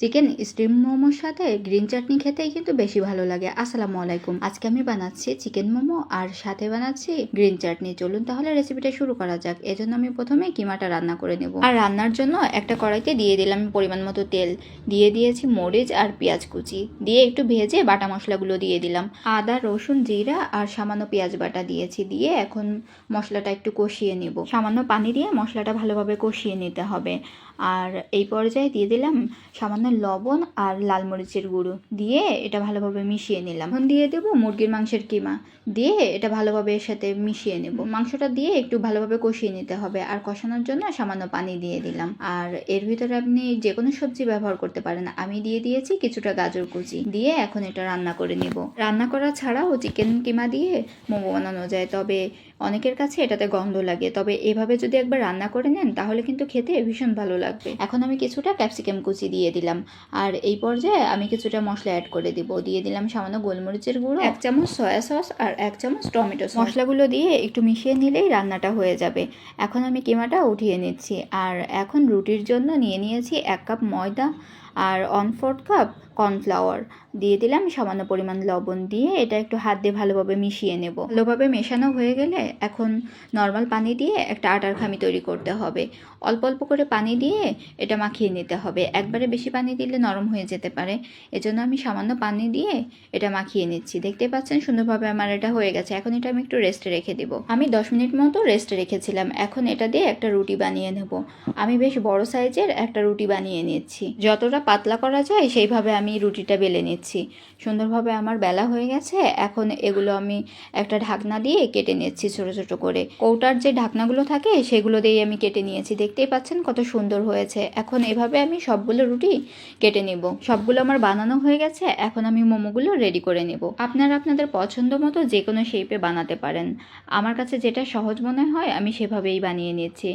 Chicken steam মোমোর সাথে green চাটনি খেতেই কিন্তু বেশি ভালো লাগে। আসসালামু আলাইকুম। আজকে আমি বানাচ্ছি চিকেন মোমো আর সাথে বানাচ্ছি গ্রিন চাটনি চলুন তাহলে রেসিপিটা শুরু করা যাক। এজন্য আমি প্রথমে কিমাটা রান্না করে নেব। আর রান্নার জন্য একটা কড়াইতে দিয়ে দিলাম পরিমাণ মতো তেল। দিয়ে দিয়েছি মরিচ আর পেঁয়াজ কুচি। দিয়ে একটু ভেজে বাটা মশলাগুলো দিয়ে দিলাম। আদা, রসুন, জিরা আর সামান্য পেঁয়াজ বাটা দিয়েছি। দিয়ে এখন মশলাটা একটু কষিয়ে নেব। সামান্য পানি দিয়ে মশলাটা ভালোভাবে কষিয়ে নিতে হবে। আর এই পর্যায়ে দিয়ে দিলাম সামান্য লবণ আর লাল মরিচের গুঁড়ো দিয়ে এটা ভালোভাবে মিশিয়ে নিলাম। এখন দিয়ে দেবো মুরগির মাংসের কিমা। দিয়ে এটা ভালোভাবে এর সাথে মিশিয়ে নেব। মাংসটা দিয়ে একটু ভালোভাবে কষিয়ে নিতে হবে। আর কষানোর জন্য সামান্য পানি দিয়ে দিলাম। আর এর ভিতরে আপনি যে কোনো সবজি ব্যবহার করতে পারেন। আমি দিয়ে দিয়েছি কিছুটা গাজর কুচি। দিয়ে এখন এটা রান্না করে নেব। রান্না করা ছাড়াও চিকেন কিমা দিয়ে মোমো বানানো যায়। তবে অনেকের কাছে এটাতে গন্ধ লাগে। তবে এভাবে যদি একবার রান্না করে নেন, তাহলে কিন্তু খেতে ভীষণ ভালো লাগবে। এখন আমি কিছুটা ক্যাপসিকাম কুচি দিয়ে দিলাম। আর এই পর্যায়ে আমি কিছুটা মশলা অ্যাড করে দিব। দিয়ে দিলাম সামান্য গোলমরিচের গুঁড়ো, এক চামচ সয়া সস আর এক চামচ টমেটো সস মশলাগুলো দিয়ে একটু মিশিয়ে নিলেই রান্নাটা হয়ে যাবে। এখন আমি কিমাটা উঠিয়ে নিচ্ছি। আর এখন রুটির জন্য নিয়ে নিয়েছি এক কাপ ময়দা আর ওয়ান ফোর্থ কাপ কর্নফ্লাওয়ার দিয়ে দিলাম সামান্য পরিমাণ লবণ দিয়ে এটা একটু হাত দিয়ে ভালোভাবে মিশিয়ে নেব। ভালোভাবে মেশানো হয়ে গেলে এখন নর্মাল পানি দিয়ে একটা আটার খামি তৈরি করতে হবে। অল্প অল্প করে পানি দিয়ে এটা মাখিয়ে নিতে হবে। একবারে বেশি পানি দিলে নরম হয়ে যেতে পারে। এজন্য আমি সামান্য পানি দিয়ে এটা মাখিয়ে নিচ্ছি। দেখতে পাচ্ছেন সুন্দরভাবে আমার এটা হয়ে গেছে। এখন এটা আমি একটু রেস্টে রেখে দেবো। আমি দশ মিনিট মতো রেস্টে রেখেছিলাম। এখন এটা দিয়ে একটা রুটি বানিয়ে নেব। আমি বেশ বড় সাইজের একটা রুটি বানিয়ে নিচ্ছি। যতটা পাতলা করা যায়, সেইভাবে আমি রুটিটা বেলে নিচ্ছি। সুন্দরভাবে আমার বেলা হয়ে গেছে, এখন এগুলো আমি একটা ঢাকনা দিয়ে কেটে নিচ্ছি ছোট ছোট করে। কৌটার যে ঢাকনাগুলো থাকে, সেগুলো দিয়ে আমি কেটে নিয়েছি। দেখতেই পাচ্ছেন কত সুন্দর হয়েছে। এখন এভাবে আমি সবগুলো রুটি কেটে নেব। সবগুলো আমার বানানো হয়ে গেছে, এখন আমি মোমোগুলো রেডি করে নেব। আপনারা আপনাদের পছন্দ মতো যে কোনো শেপে বানাতে পারেন। আমার কাছে যেটা সহজ মনে হয়, আমি সেভাবেই বানিয়ে নিচ্ছি।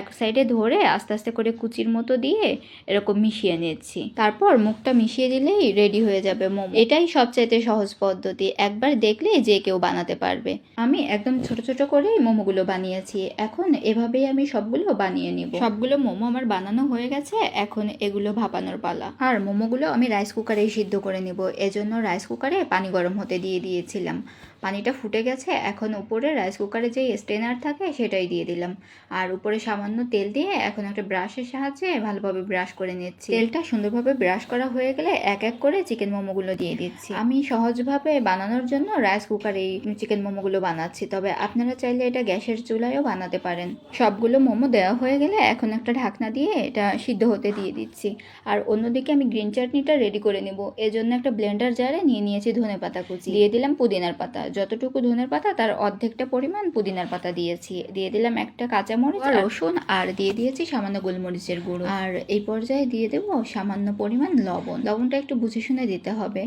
এক সাইডে ধরে আস্তে আস্তে করে কুচির মতো দিয়ে এরকম মিশিয়ে নিচ্ছি তারপর মুখটা মিশিয়ে দিলেই রেডি হয়ে যাবে মোমো। এটাই সবচাইতে সহজ পদ্ধতি। একবার দেখলেই যে কেউ বানাতে পারবে। আমি একদম ছোট ছোট করেই মোমোগুলো বানিয়েছি। এখন এভাবেই আমি সবগুলো বানিয়ে নিব। সবগুলো মোমো আমার বানানো হয়ে গেছে। এখন এগুলো ভাপানোর পালা। আর মোমোগুলো আমি রাইস কুকারেই সিদ্ধ করে নিব। এজন্য রাইস কুকারে পানি গরম হতে দিয়ে দিয়েছিলাম। পানিটা ফুটে গেছে, এখন উপরে রাইস কুকারে যে স্টেনার থাকে সেটাই দিয়ে দিলাম। আর উপরে সামান্য তেল দিয়ে এখন একটা ব্রাশের সাহায্যে ভালোভাবে ব্রাশ করে নিচ্ছি। তেলটা সুন্দরভাবে ব্রাশ করা হয়ে গেলে এক এক করে চিকেন মোমোগুলো দিয়ে দিচ্ছি। আমি সহজভাবে বানানোর জন্য রাইস কুকারে চিকেন মোমোগুলো বানাচ্ছি, তবে আপনারা চাইলে এটা গ্যাসের চুলায়ও বানাতে পারেন। সবগুলো মোমো দেওয়া হয়ে গেলে এখন একটা ঢাকনা দিয়ে এটা সিদ্ধ হতে দিয়ে দিচ্ছি। আর অন্যদিকে আমি গ্রিন চাটনিটা রেডি করে নেব। এজন্য একটা ব্লেন্ডার জারে নিয়ে নিয়েছি ধনে পাতা কুচি। দিয়ে দিলাম পুদিনার পাতা। যতটুকু ধনের পাতা তার অর্ধেকটা পরিমাণ পুদিনার পাতা দিয়েছি। দিয়ে দিলাম একটা কাঁচামরিচ আর রসুন আর দিয়ে দিয়েছি সামান্য গোলমরিচের গুঁড়ো। আর এই পর্যায়ে দিয়ে দেব সামান্য পরিমাণ লবণ। লবণটা একটু বুঝে শুনে দিতে হবে।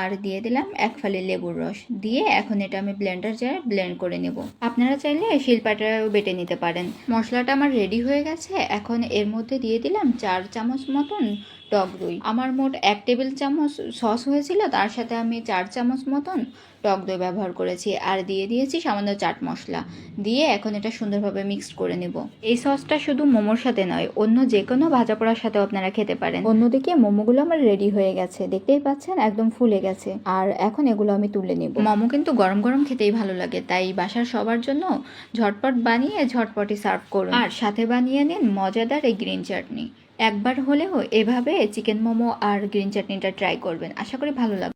আর দিয়ে দিলাম এক ফালি লেবুর রস। দিয়ে এখন এটা আমি ব্লেন্ডার জারে ব্লেন্ড করে নেব। আপনারা চাইলে শিলপাটাও বেটে নিতে পারেন। মশলাটা আমার রেডি হয়ে গেছে। এখন এর মধ্যে দিয়ে দিলাম চার চামচ মতন টক দই। আমার মোট এক টেবিল চামচ সস হয়েছিল, তার সাথে আমি চার চামচ মতন টক দই ব্যবহার করেছি। আর দিয়ে দিয়েছি সামান্য চাট মশলা। দিয়ে এখন এটা সুন্দরভাবে মিক্সড করে নেব। এই সসটা শুধু মোমোর সাথে নয়, অন্য যে কোনো ভাজা পোড়ার সাথেও আপনারা খেতে পারেন। অন্যদিকে মোমোগুলো আমার রেডি হয়ে গেছে। দেখতেই পাচ্ছেন, একদম ফুলে গেছে। আর এখন এগুলো আমি তুলে নেব। মোমো কিন্তু গরম গরম খেতেই ভালো লাগে, তাই বাসার সবার জন্য ঝটপট বানিয়ে ঝটপটই সার্ভ করুন। আর সাথে বানিয়ে নিন মজাদার এই গ্রিন চাটনি একবার হলেও এভাবে চিকেন মোমো আর গ্রিন চাটনিটা ট্রাই করবেন। আশা করি ভালো লাগবে।